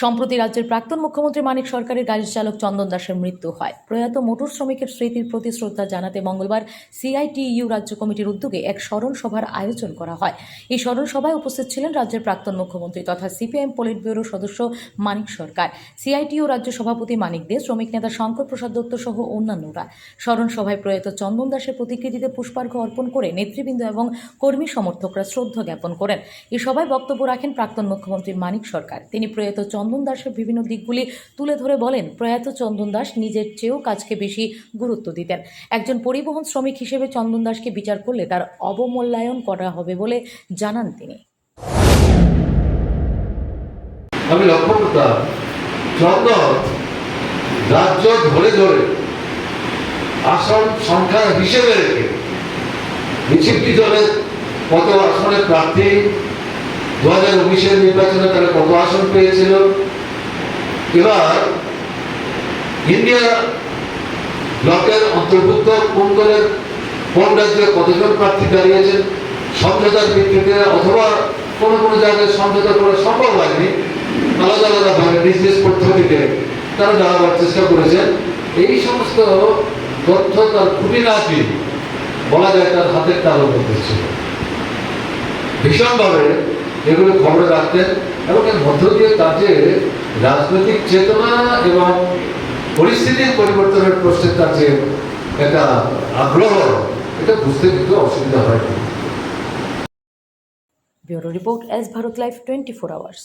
সম্প্রতি রাজ্যের প্রাক্তন মুখ্যমন্ত্রী মানিক সরকারের গাড়ির চালক চন্দন দাসের মৃত্যু হয়। প্রয়াত মোটর শ্রমিকের স্মৃতির প্রতি শ্রদ্ধা জানাতে মঙ্গলবার সিআইটিইউ রাজ্য কমিটির উদ্যোগে এক স্মরণ সভার আয়োজন করা হয়। এই স্মরণ সভায় উপস্থিত ছিলেন রাজ্যের প্রাক্তন মুখ্যমন্ত্রী তথা সিপিআইএম পলিট ব্যুরো সদস্য মানিক সরকার। সিআইটিইউ রাজ্য সভাপতি মানিক দে, শ্রমিক নেতা শঙ্কর প্রসাদ দত্ত সহ অন্যান্যরা। স্মরণ সভায় প্রয়াত চন্দন দাসের প্রতিকৃতিতে পুষ্পার্ঘ্য অর্পণ করে নেতৃবৃন্দ এবং কর্মী সমর্থকরা শ্রদ্ধা জ্ঞাপন করেন। এই সভায় বক্তব্য রাখেন প্রাক্তন মুখ্যমন্ত্রী মানিক সরকার। তিনি প্রয়াত চন্দন দাসের বিভিন্ন দিকগুলি তুলে ধরে বলেন, প্রয়াত চন্দন দাস নিজের চেয়েও কাজকে বেশি গুরুত্ব দিতেন। একজন পরিবহন শ্রমিক হিসেবে চন্দন দাসকে বিচার করলে তার অবমূল্যায়ন করা হবে বলে জানান তিনি। আমি লক্ষ্য করতাম, চন্দন রাজ্য ধরে ধরে আসন সংখ্যা হিসেবে রেখে বিজেপি দলের কত আসনে প্রার্থী, দু হাজার উনিশের নির্বাচনে তারা কত আসন পেয়েছিল। এবার ইন্ডিয়া ব্লকের অন্তর্ভুক্ত কোন দলের কোন রাজ্যে কতজন প্রার্থী দাঁড়িয়েছেন, সমঝোতার ভিত্তিতে অথবা কোনো কোনো জায়গায় সমঝোতা করা সম্ভব হয়নি, আলাদা আলাদা ভাবে নিজ নিজ পদ্ধতিতে তারা দাঁড়াবার চেষ্টা করেছেন, এই সমস্ত তথ্য তার খুঁটিনাটি বলা যায় তার হাতের তালুর মধ্যে ছিল ভীষণভাবে এগুলো খবর রাখতেন এবং এর মধ্য দিয়ে তার যে রাজনৈতিক চেতনা এবং পরিস্থিতির পরিবর্তনের প্রশ্নে তার যে একটা আগ্রহ, এটা বুঝতে কিন্তু অসুবিধা হয়নি। Bureau report S Bharat life twenty four hours.